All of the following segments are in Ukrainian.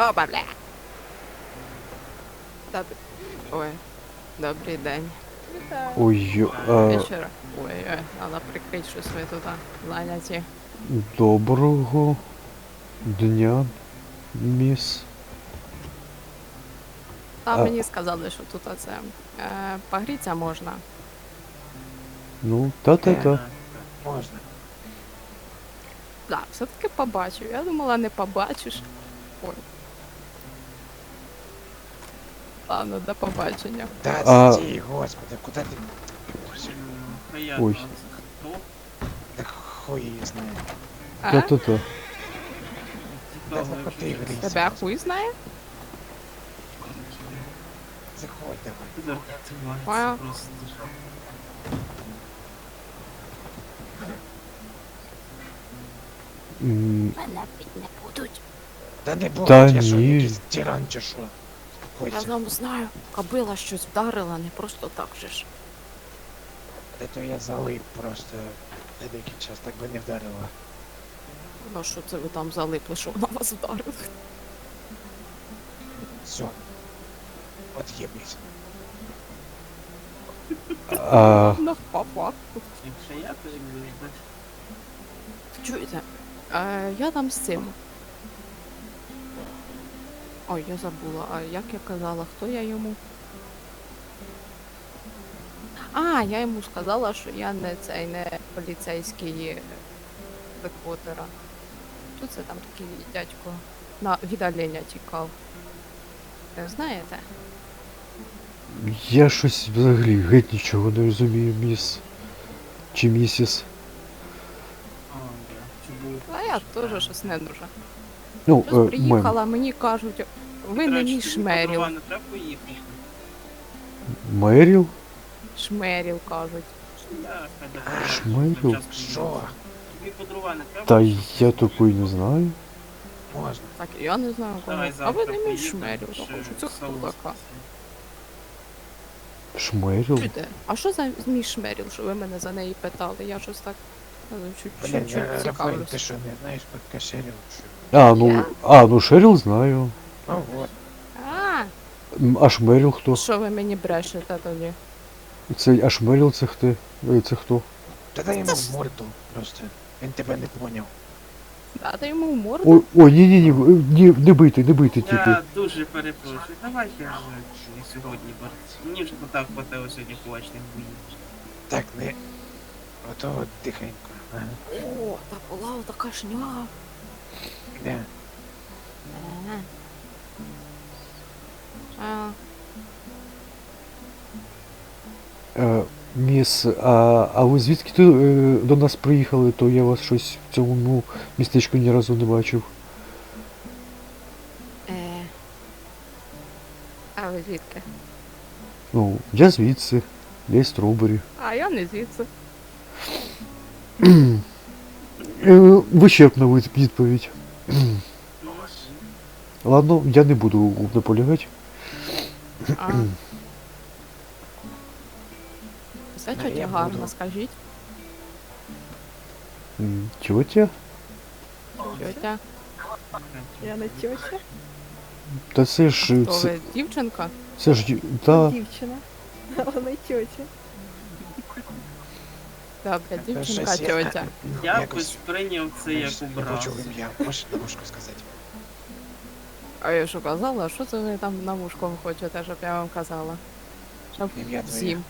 Опа, бля. Добрий. Ой, добрий день. Вітаю. Ой, а, Вечора. Ой, ой, треба прикрити щось ви тут а, зайняті. доброго дня, міс. Та А- мені сказали, що тут оце е, погріться можна. Ну, та-та-та. Можна. Да, все-таки побачив. Я думала, не побачиш. Ой. Ладно, до побачення. Та А- стій, господи, куди ти? Боже, Приятно. Ой. Хто? Так хуй її знає. А? Та-та-та. Тебе хуй знає? Заходь давай. Понял. просто. М, Мене пить не будуть. Та не Та я що, ні. якийсь тиран чи що? Я Заходься. вам знаю, кобила щось вдарила, не просто так же ж. Та то я залип просто на деякий час, так би не вдарила. Ну що це ви там залипли, що вона вас вдарила? Все. От єбись. А, Ну, по. Якщо я, то як завжди. Чуєте? Е, я там з цим. Ой, я забула. А як я казала, хто я йому? А, я йому сказала, що я не цей не поліцейський беквотера. Що це там такий дядько на від оленя тікав? Знаєте? я щось взагалі геть нічого не розумію, міс. Чи місіс. А, я чубу. А я теж щось не дуже. Ну, Щось е, приїхала, мені кажуть, ви не мій шмеріл. Меріл? Шмеріл кажуть. Я хай Що? Та я такої не знаю. Можна. Так, я не знаю. Давай А ви не мій шмеріл, ще так що це хто така? Шмеріл? Чуєте, а що за мій шмеріл, що ви мене за неї питали? Я щось так ну, чуть-чуть Рафаель, цікавлюсь. ти що, не знаєш про кашелю? А, ну, Я? а, ну Шеріл знаю. А, М, А Шмеріл хто? що ви мені брешете тоді? Це, а Шмеріл це хто? Це хто? Та дай йому в морду просто. Він тебе не поняв. Дати йому в морду? Ой, ой, ні, ні, ні, ні, не бийте, не бийте, типу. Я дуже перепрошую. Давайте вже не сьогодні боротися. Мені вже так хватило сьогодні кулачних боїв. Так, не. Ото от тихенько. Ага. О, та була така шняга. Не. Міс, а, а ви звідки ти е, до нас приїхали, то я вас щось в цьому ну, містечку ні разу не бачив. е. А ви звідки? Ну, я звідси, я із Стробері. А я не звідси. Е, вичерпна відповідь. Ну, Ладно, я не буду наполягати. А. Все А я гарно, буду. скажіть. М, Тьотя? Я не тетя. Та це ж. То Це, ви дівчинка? це ж. ді- Та, Дівчина. Вона тьотя. Добре, дівчинка, щось я- Якось, сприйняв це як знаєш, Не образ. почув ім'я. Можеш на вушку сказати? А я що казала? Що це ви там на вушко хочете, щоб я вам казала? Щоб Ім'я твоє. з'їм.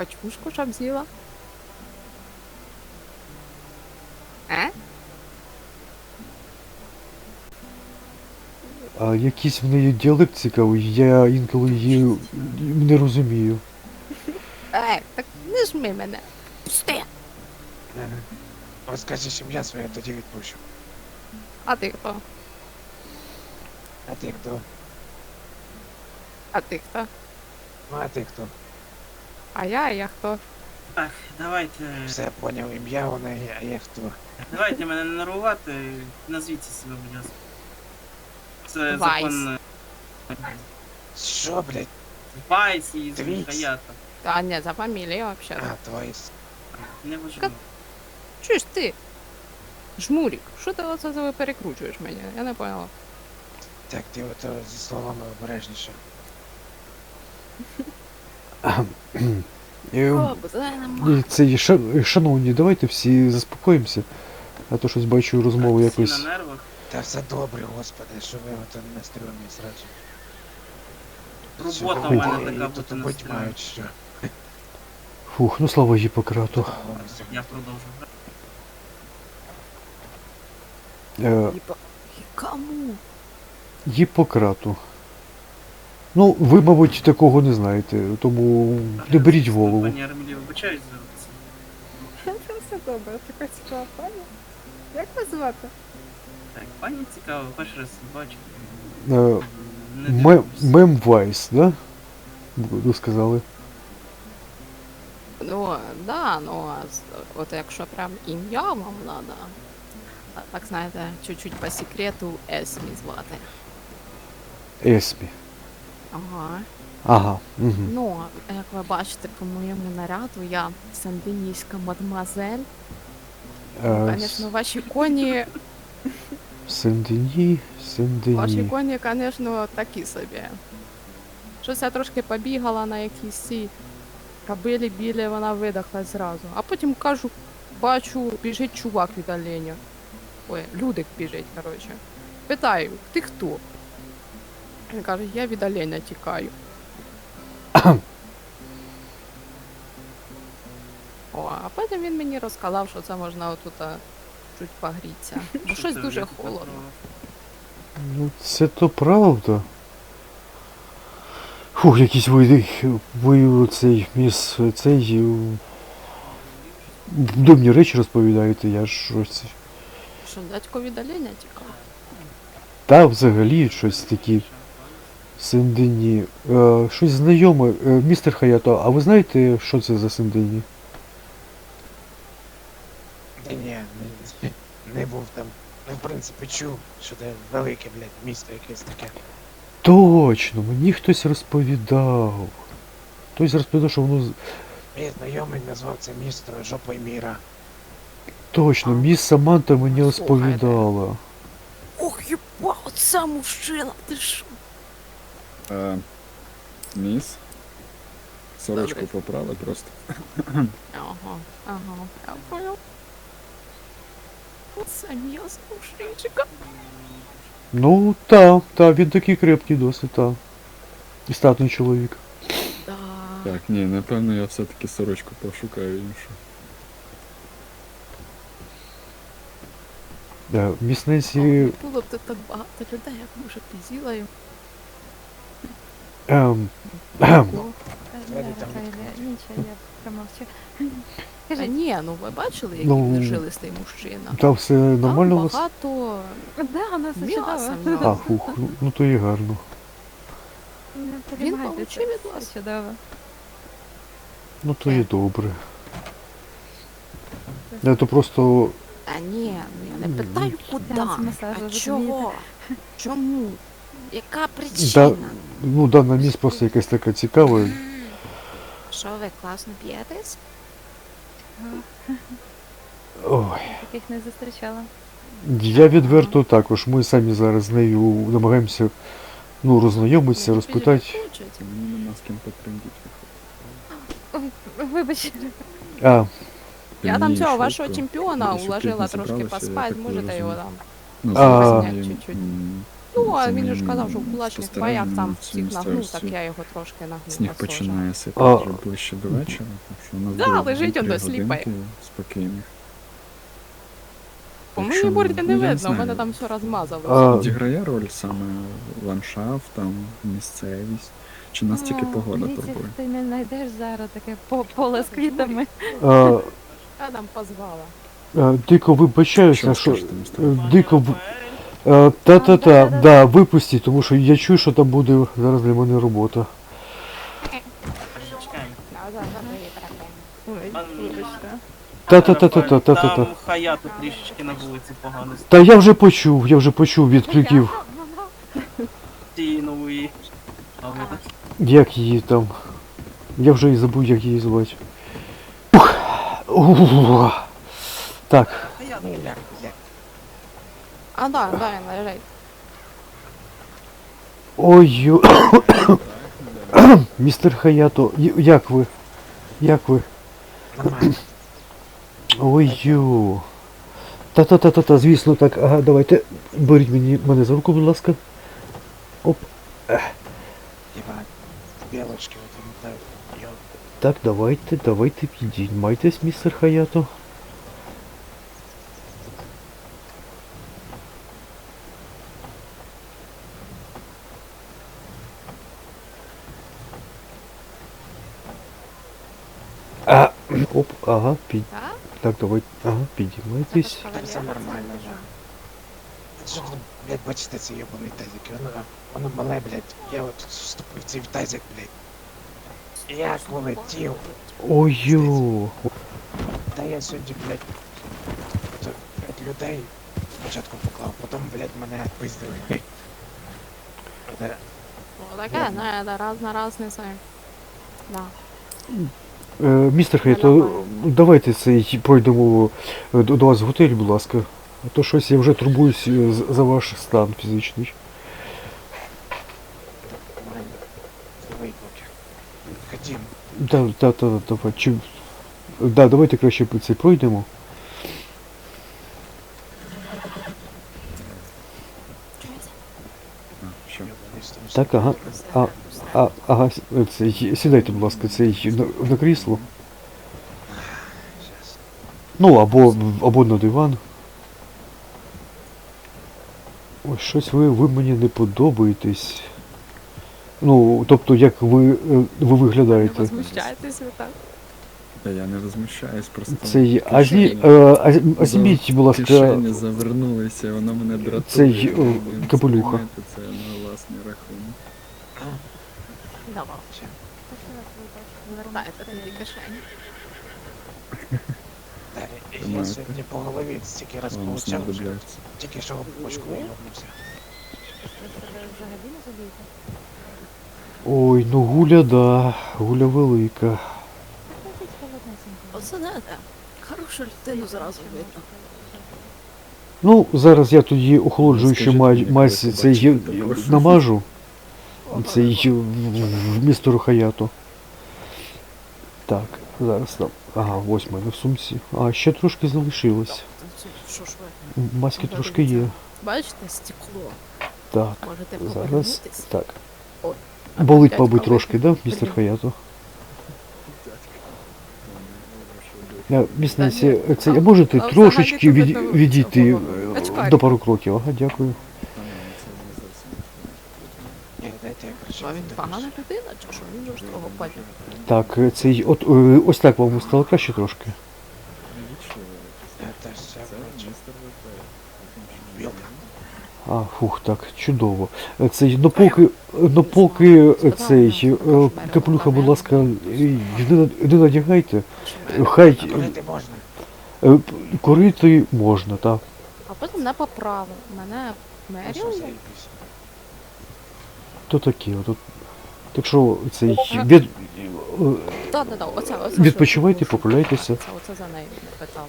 Пачушку, щоб з'їла? Е? а якийсь в неї діалект цікавий, я інколи її не розумію. Е, так не жми мене. Пусти! Ага. От скажеш ім'я своє, тоді відпущу. А ти хто? А ти хто? А ти хто? Ну а ти хто? А я, а я хто? Так, давайте. Все, поняв ім'я, вона а я хто? Давайте мене не нервувати. Назвіть себе, будь ласка. Це Вайс. закон. е, Що, блядь? Вайс і Твікс. Хаята. Та ні, за фамілію взагалі. А, твої. с- Не важливо. Чуєш ти? Жмурік, що ти оце за- перекручуєш мені? Я не поняла. Так, ти ото зі словами обережніше. Це шановні, давайте всі заспокоїмося. А то щось бачу розмову якось. на нервах. Та все добре, господи, що ви ото не стрімні зразу. Робота в Сьогодні мене така тут бути не стрімна. мають що. Фух, ну слава Гіппократу. Я продовжу. Е, Кому? Гіппократу. Ну, ви, мабуть, такого не знаєте, тому не беріть в голову. Пані Армілі, вибачаюсь за це. Це все добре, така цікава пані. Як вас звати? Так, пані цікаво, перший раз бачу. Е, Не Мем, дивлюсь. Мемвайс, да? Ви сказали. Ну, да, ну, а з- от якщо прям ім'я вам надо, а так знаєте, чуть-чуть по секрету Есмі звати. Есмі. Ага. Ага. Угу. Ну, як ви бачите по моєму наряду, я сандинійська мадмазель. Е, Звісно, ваші коні, Сен-Дені, ваші Сен-Дені. коні, звісно, такі собі. Щось я трошки побігала на якійсь цій кабилі білі, вона видохла зразу. А потім кажу, бачу, біжить чувак від оленя. Ой, людик біжить, коротше. Питаю, ти хто? Він каже, я від оленя тікаю. О, а потім він мені розказав, що це можна отут а, чуть погрітися. Бо щось дуже холодно. Ну, це то правда. Фух, якийсь ви, ви цей міс, цей. е, Дивні речі розповідаєте, я ж щось. Що дядько від оленя тікав? Та взагалі щось такі Сен-Дені. Е, щось знайоме. Е, містер Хаято, а ви знаєте, що це за Сен-Дені? Ні, не, не був там. Ну, в принципі, чув, що це велике, блядь, місто якесь таке. Точно, мені хтось розповідав. Хтось розповідав, що воно. з- Мій знайомий назвав це місто жопою міра. Точно, міс Саманта мені розповідала. Ох, єба, оце мужчина, ти що? Е, Міс. Сорочку Добре. поправи просто. Ага, ага, я понял. Оце м'ясо мужчинчика. Ну, та, та, він такий крепкий досить, та. І статний чоловік. Да. Так, ні, напевно, я все-таки сорочку пошукаю іншу. Да, міс Ненсі. Ох, Було б тут так багато людей, як може пізіла там Нічого, я промовчу. А ні, ну ви бачили, який Ну, він жилистий мужчина? та все нормально у Там вас? багато Да, у нас м'яса в чудово. А, фух, ну, ну то і гарно. Не Він переймайтеся, получив від все вас. чудово. Ну то і добре. Я то просто. Та ні, ну я не питаю куди, Сеанс масажу, а розумієте? чого? Чому? Яка Да, ну, дана міс просто якась така цікава. Що ви класно п'єтесь? Ой. Таких не зустрічала. Я відверто також. Ми самі зараз з нею намагаємося ну, роззнайомитися, розпитати. Мені нема з ким потрендіти. Ой, вибач. А, Я там цього вашого чемпіона уложила трошки поспати, можете його розумію. там. Ну, А. чуть-чуть. Ну, а він же ж казав, що в кулачних боях там всіх нагнув, так я його трошки нагнув. Сніг на починає сипати вже ближче до вечора, так що у нас Да, лежить он дві-три до годинки спокійних. По Якщо- мені морді не ну, я видно, знаю. в мене там все розмазалося. А. Відіграє роль саме ландшафт, там, місцевість. Чи нас тільки погода турбує? Ти не знайдеш зараз таке по- поле з квітами. а, Я там позвала. а, дико вибачаюся, Що що. е, Дико. в- Та-та-та, Да-да-да. да, випустіть, тому що я чую, що там буде зараз для мене робота. Та-та-та-та-та-та-та. Там хаяту трішечки на вулиці погано Та я вже почув, я вже почув від нової. Ви так? як її там. Я вже і забув, як її звати. Так, А, да, да, він лежить. Ой, містер Хаято, як ви? Як ви? Ой ю. Та-та-та-та-та, звісно, так, ага, давайте. Беріть мені мене за руку, будь ласка. Оп. Білочки, от там, йо. Так, давайте, давайте підіймайтесь, містер Хаято. А, оп, ага, під... Так? Так, давайте, ага, підіймайтесь. Все нормально, да. Що тут, блядь, бачите, це єбаний тазик, воно, воно мале, блядь, я от вступив в цей тазик, блядь. Як улетів. Ой ю. Та я сьогодні, блядь, блядь, людей спочатку поклав, потім, блядь, мене пиздили. Де, Ну, таке, знаєте, раз на раз не знаю. Да. Е, містер Хейт, Нормально. давайте цей пройдемо е, до, до вас в готель, будь ласка. А то щось я вже турбуюсь е, за ваш стан фізичний. Да, да, да, да, давай. Чи... Да, давайте краще по цей пройдемо. Що? Так, ага. А, а, ага, с- е, сідайте, будь ласка, цей на, на крісло. Ну, або, або на диван. Ось щось ви, ви мені не подобаєтесь. Ну, тобто, як ви, е, ви виглядаєте. Возмущаєтесь ви так. Та я не возмущаюсь, просто Цей, а, зні, е, а, а зніміть, будь ласка, кишені завернулися, воно мене дратує. Цей, капелюха. Це Давай. Ще. Вертайте тоді кишені. Та, Я сьогодні по голові стільки раз Вам получав, що знадобляться. тільки що почку виїбнувся. Ой, ну гуля, да, гуля велика. Оце знаєте, хорошу людину зразу видно. Ну, зараз я тоді охолоджуючи Скажіть мазь, цей е, прошу. намажу. Цей в- місто Хаято. Так, зараз там. Ага, ось в мене в сумці. А, ще трошки залишилось. Що ж ви? Маски трошки є. Бачите, стекло. Так, Можете зараз. Так. А Болить, мабуть, трошки, да, містер Хаято? Я, Міс Та Ненсі, ні, це, можете трошечки від, відійти до пару кроків? Ага, дякую. Та ні, це не зовсім. Ні, А він погана людина, чи що? Він жорсткого пані. Так, е, цей, от, е, ось так вам стало краще трошки. Це. Білка. А, фух, так, чудово. Е, Цей, ну поки, ну поки е, цей, е, капелюха, будь ласка, е, не, не надягайте. Хай курити можна? е, п- курити можна, так. А потім не поправив. Мене що, заєбісь. То такі. От, так що цей від, Да, да, так, так, оце, оце. відпочивайте, поправляйтеся. Це, оце за нею питав.